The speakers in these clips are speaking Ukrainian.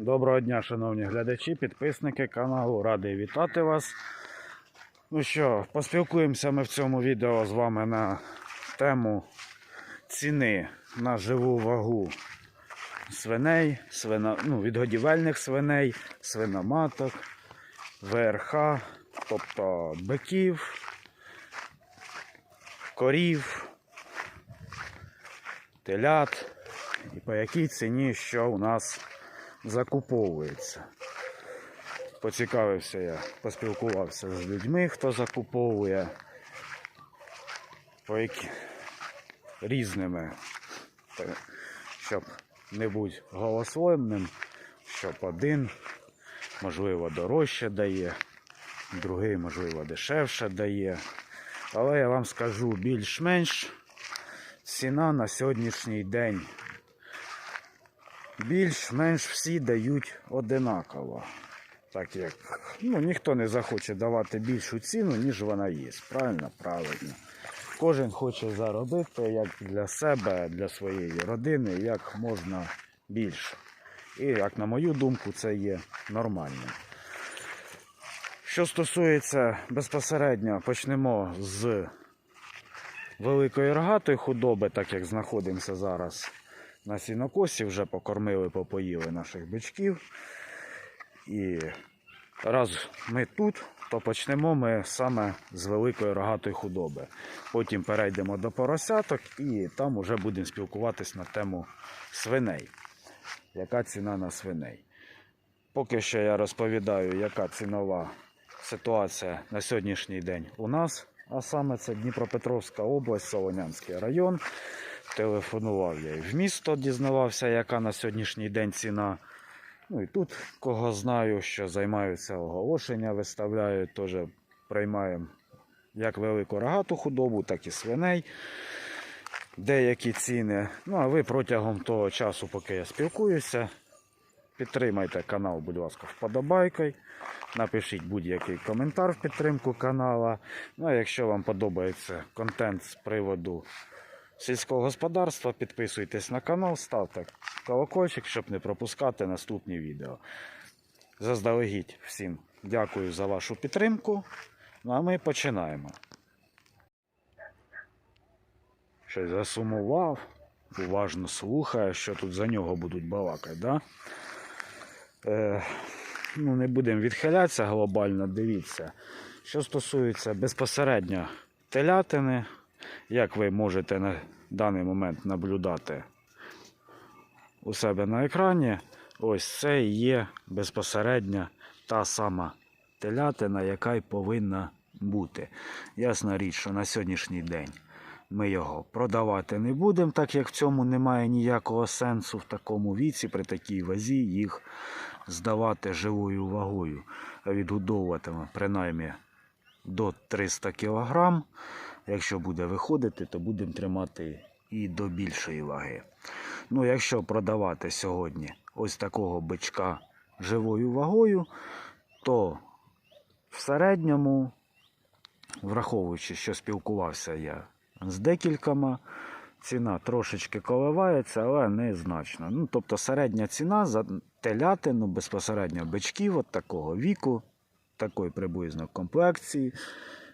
Доброго дня, шановні глядачі, підписники каналу. Радий вітати вас. Ну що, поспілкуємося ми в цьому відео з вами на тему ціни на живу вагу свиней, свино, ну, відгодівельних свиней, свиноматок, ВРХ, тобто биків, корів, телят і по якій ціні що у нас закуповується. Поцікавився я, поспілкувався з людьми, хто закуповує по які... різними, щоб не бути голословним, щоб один, можливо, дорожче дає, другий, можливо, дешевше дає. Але я вам скажу більш-менш ціна на сьогоднішній день більш-менш всі дають одинаково. Так як ну, ніхто не захоче давати більшу ціну, ніж вона є. Правильно? Правильно. Кожен хоче заробити як для себе, для своєї родини, як можна більше. І як на мою думку, це є нормально. Що стосується безпосередньо, почнемо з великої рогатої худоби, так як знаходимося зараз на сінокосі, вже покормили, попоїли наших бичків. І раз ми тут, то почнемо ми саме з великої рогатої худоби. Потім перейдемо до поросяток і там вже будемо спілкуватись на тему свиней. Яка ціна на свиней? Поки що я розповідаю, яка цінова ситуація на сьогоднішній день у нас, а саме це Дніпропетровська область, Солонянський район. Телефонував я і в місто, дізнавався, яка на сьогоднішній день ціна. Ну і тут, кого знаю, що займаються оголошення, виставляють, теж приймаємо як велику рогату худобу, так і свиней. Деякі ціни. Ну, а ви протягом того часу, поки я спілкуюся, підтримайте канал, будь ласка, вподобайкою. Напишіть будь-який коментар в підтримку канала. Ну, а якщо вам подобається контент з приводу сільського господарства, підписуйтесь на канал, ставте колокольчик, щоб не пропускати наступні відео. Заздалегідь всім дякую за вашу підтримку. Ну а ми починаємо. Щось засумував, уважно слухає, що тут за нього будуть балакати, да? Е, ну, не будемо відхилятися глобально, дивіться. Що стосується безпосередньо телятини, як ви можете на даний момент наблюдати у себе на екрані, ось це є безпосередньо та сама телятина, яка й повинна бути. Ясна річ, що на сьогоднішній день ми його продавати не будемо, так як в цьому немає ніякого сенсу в такому віці, при такій вазі їх здавати живою вагою, відгодовуватиме принаймні до 300 кг. Якщо буде виходити, то будемо тримати і до більшої ваги. Ну, якщо продавати сьогодні ось такого бичка живою вагою, то в середньому, враховуючи, що спілкувався я з декількома, ціна трошечки коливається, але незначно. Ну, тобто середня ціна за телятину безпосередньо бичків от такого віку, такої приблизно комплекції,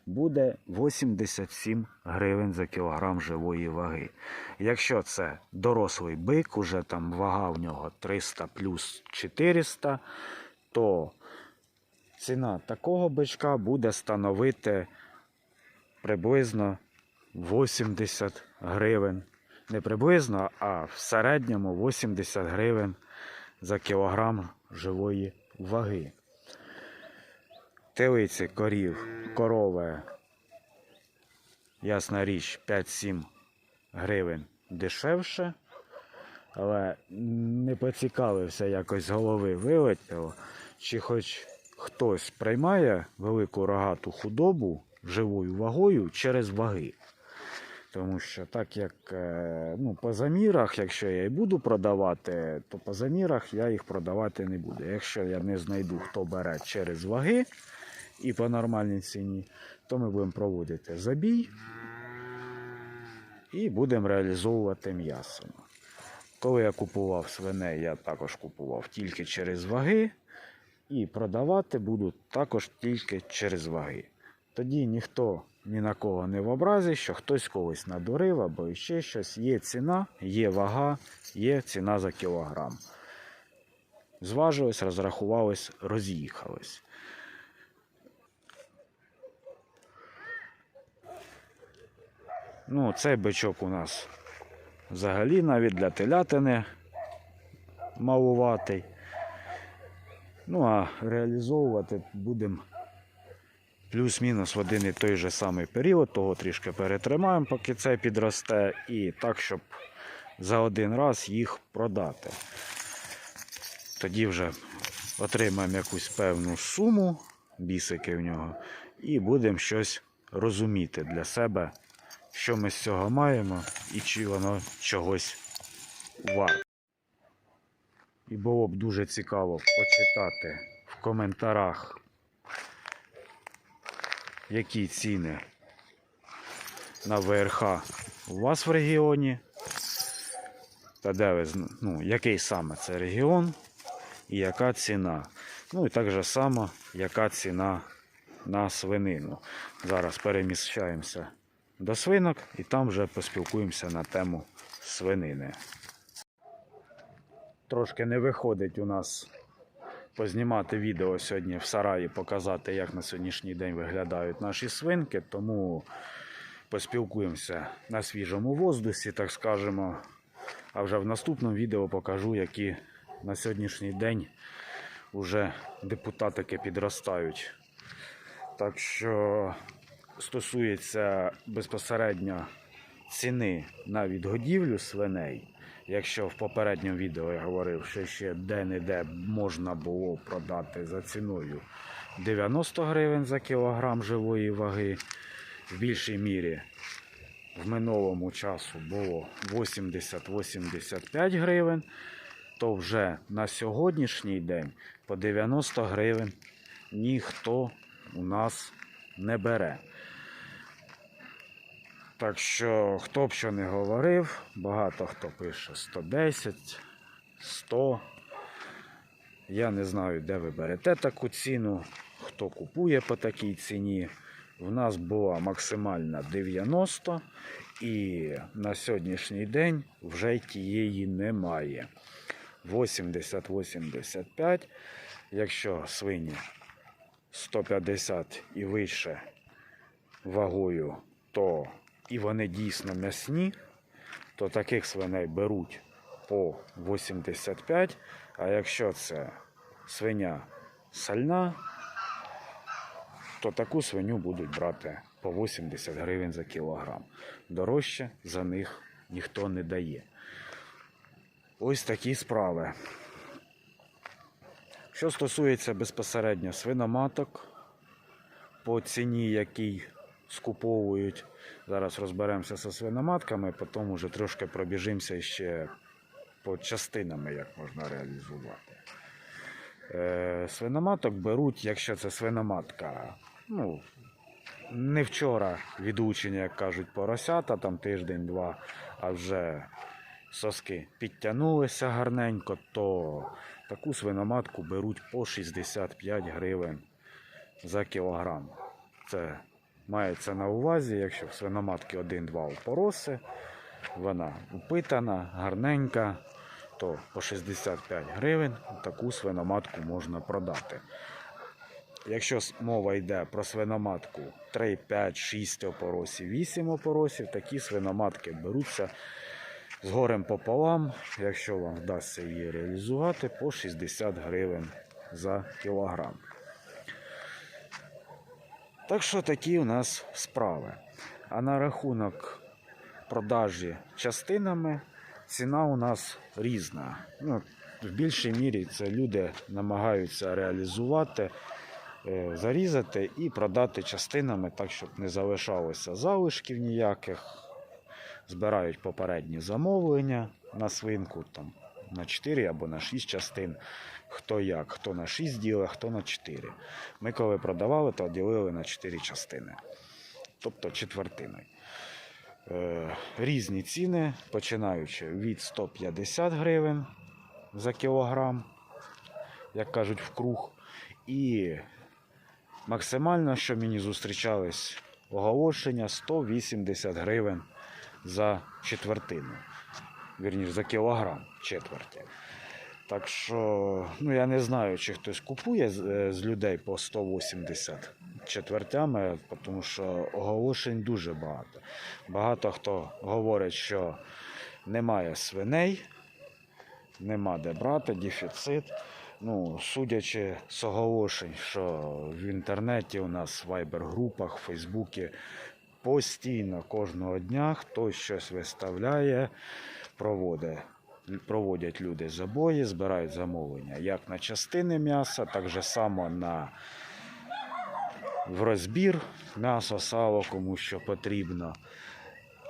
буде 87 гривень за кілограм живої ваги. Якщо це дорослий бик, уже там вага в нього 300 плюс 400, то ціна такого бичка буде становити приблизно 80 гривень. Не приблизно, а в середньому 80 гривень за кілограм живої ваги. Телиці корів, корови, ясна річ, 5-7 гривень дешевше. Але не поцікавився якось голови вилетіло, чи хоч хтось приймає велику рогату худобу живою вагою через ваги. Тому що так як е, ну, по замірах, якщо я і буду продавати, то по замірах я їх продавати не буду. Якщо я не знайду, хто бере через ваги і по нормальній ціні, то ми будемо проводити забій і будемо реалізовувати м'ясо. Коли я купував свиней, я також купував тільки через ваги. І продавати буду також тільки через ваги. Тоді ніхто ні на кого не в образі, що хтось когось надурив або ще щось. Є ціна, є вага, є ціна за кілограм. Зважились, розрахувались, роз'їхались. Ну, цей бичок у нас взагалі навіть для телятини малуватий. Ну, а реалізовувати будемо плюс-мінус в один і той же самий період, того трішки перетримаємо, поки це підросте, і так, щоб за один раз їх продати. Тоді вже отримаємо якусь певну суму, бісики в нього, і будемо щось розуміти для себе, що ми з цього маємо і чи воно чогось варте. І було б дуже цікаво почитати в коментарях, які ціни на ВРХ у вас в регіоні. Та де ви ну, який саме це регіон і яка ціна. Ну і так же само, яка ціна на свинину. Зараз переміщаємося до свинок і там вже поспілкуємося на тему свинини. Трошки не виходить у нас познімати відео сьогодні в сараї, показати, як на сьогоднішній день виглядають наші свинки, тому поспілкуємося на свіжому воздусі, так скажемо. А вже в наступному відео покажу, які на сьогоднішній день вже депутатики підростають. Так що стосується безпосередньо ціни на відгодівлю свиней. Якщо в попередньому відео я говорив, що ще де-не-де можна було продати за ціною 90 гривень за кілограм живої ваги, в більшій мірі в минулому часу було 80-85 гривень, то вже на сьогоднішній день по 90 гривень ніхто у нас не бере. Так що, хто б що не говорив, багато хто пише 110, 100. Я не знаю, де ви берете таку ціну, хто купує по такій ціні. В нас була максимальна 90, і на сьогоднішній день вже тієї немає. 80-85. Якщо свині 150 і вище вагою, то і вони дійсно м'ясні, то таких свиней беруть по 85. А якщо це свиня сальна, то таку свиню будуть брати по 80 гривень за кілограм. Дорожче за них ніхто не дає. Ось такі справи. Що стосується безпосередньо свиноматок, по ціні, якій скуповують, зараз розберемося зі свиноматками, потім вже трошки пробіжимося ще по частинами, як можна реалізувати. Е, свиноматок беруть, якщо це свиноматка, ну, не вчора відучення, як кажуть, поросята, там тиждень-два, а вже соски підтягнулися гарненько, то таку свиноматку беруть по 65 гривень за кілограм. Це мається на увазі, якщо в свиноматки 1-2 опороси, вона упитана, гарненька, то по 65 гривень таку свиноматку можна продати. Якщо мова йде про свиноматку 3, 5, 6 опоросів, 8 опоросів, такі свиноматки беруться з горем пополам, якщо вам вдасться її реалізувати, по 60 гривень за кілограм. Так що такі у нас справи. А на рахунок продажі частинами ціна у нас різна. Ну, в більшій мірі це люди намагаються реалізувати, е, зарізати і продати частинами, так, щоб не залишалося залишків ніяких. Збирають попередні замовлення на свинку там, на 4 або на 6 частин. Хто як, хто на 6 ділить, хто на 4. Ми коли продавали, то ділили на 4 частини. Тобто четвертиною. Е, різні ціни, починаючи від 150 гривень за кілограм, як кажуть, в круг. І максимально, що мені зустрічались оголошення, 180 гривень за четвертину. Вірніше, за кілограм четверті. Так що, ну я не знаю, чи хтось купує з, е, з людей по 180 четвертями, тому що оголошень дуже багато. Багато хто говорить, що немає свиней, нема де брати, дефіцит. Ну, судячи з оголошень, що в інтернеті у нас в вайбер-групах, в Фейсбуці постійно кожного дня хтось щось виставляє, проводять люди забої, збирають замовлення як на частини м'яса, так же само на в розбір м'ясо, сало, кому що потрібно.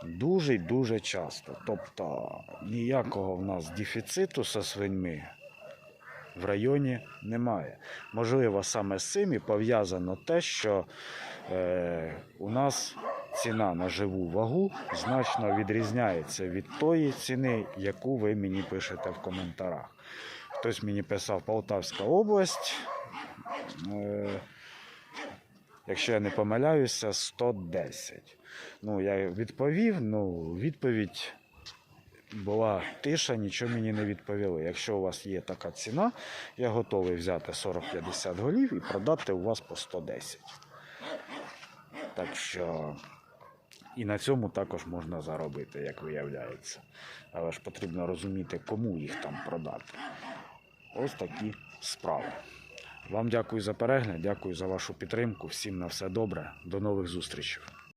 Дуже дуже часто. Тобто ніякого в нас дефіциту зі свиньми в районі немає. Можливо, саме з цим і пов'язано те, що е, у нас ціна на живу вагу значно відрізняється від тої ціни, яку ви мені пишете в коментарях. Хтось мені писав Полтавська область. Е, якщо я не помиляюся, 110. Ну, я відповів, ну, відповідь була тиша, нічого мені не відповіли. Якщо у вас є така ціна, я готовий взяти 40-50 голів і продати у вас по 110. Так що і на цьому також можна заробити, як виявляється. Але ж потрібно розуміти, кому їх там продати. Ось такі справи. Вам дякую за перегляд, дякую за вашу підтримку. Всім на все добре. До нових зустрічей.